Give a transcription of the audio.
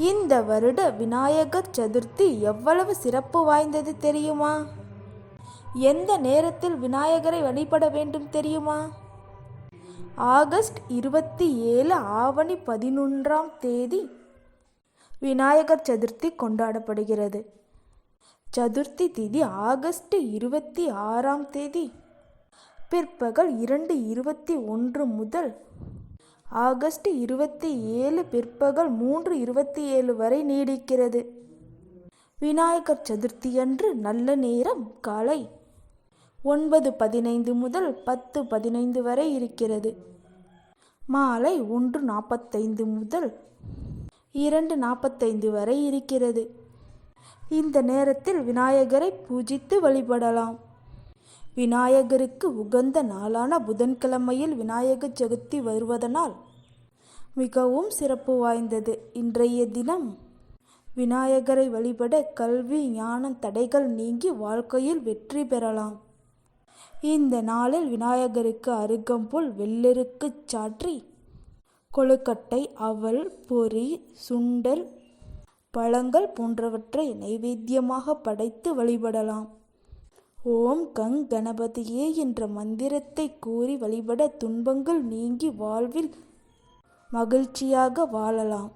இந்த வருட விநாயகர் சதுர்த்தி எவ்வளவு சிறப்பு வாய்ந்தது தெரியுமா? எந்த நேரத்தில் விநாயகரை வழிபட வேண்டும் தெரியுமா? ஆகஸ்ட் இருபத்தி ஏழு ஆவணி பதினொன்றாம் தேதி விநாயகர் சதுர்த்தி கொண்டாடப்படுகிறது. சதுர்த்தி திதி ஆகஸ்ட் இருபத்தி ஆறாம் தேதி. பிற்பகல் இரண்டு இருபத்தி ஒன்று முதல் ஆகஸ்ட் இருபத்தி ஏழு பிற்பகல் மூன்று இருபத்தி ஏழு வரை நீடிக்கிறது. விநாயகர் சதுர்த்தியன்று நல்ல நேரம் காலை ஒன்பது பதினைந்து முதல் பத்து பதினைந்து வரை இருக்கிறது. மாலை ஒன்று நாற்பத்தைந்து முதல் இரண்டு நாற்பத்தைந்து வரை இருக்கிறது. இந்த நேரத்தில் விநாயகரை பூஜித்து வழிபடலாம். விநாயகருக்கு உகந்த நாளான புதன்கிழமையில் விநாயகர் சதுர்த்தி வருவதனால் மிகவும் சிறப்பு வாய்ந்தது. இன்றைய தினம் விநாயகரை வழிபட கல்வி ஞானம் தடைகள் நீங்கி வாழ்க்கையில் வெற்றி பெறலாம். இந்த நாளில் விநாயகருக்கு அருகம்புல் வெள்ளெருக்குச் சாற்றி கொழுக்கட்டை அவல் பொறி சுண்டல் பழங்கள் போன்றவற்றை நைவேத்தியமாக படைத்து வழிபடலாம். ஓம் கங் கணபதியே என்ற மந்திரத்தை கூறி வழிபட துன்பங்கள் நீங்கி வாழ்வில் மகிழ்ச்சியாக வாழலாம்.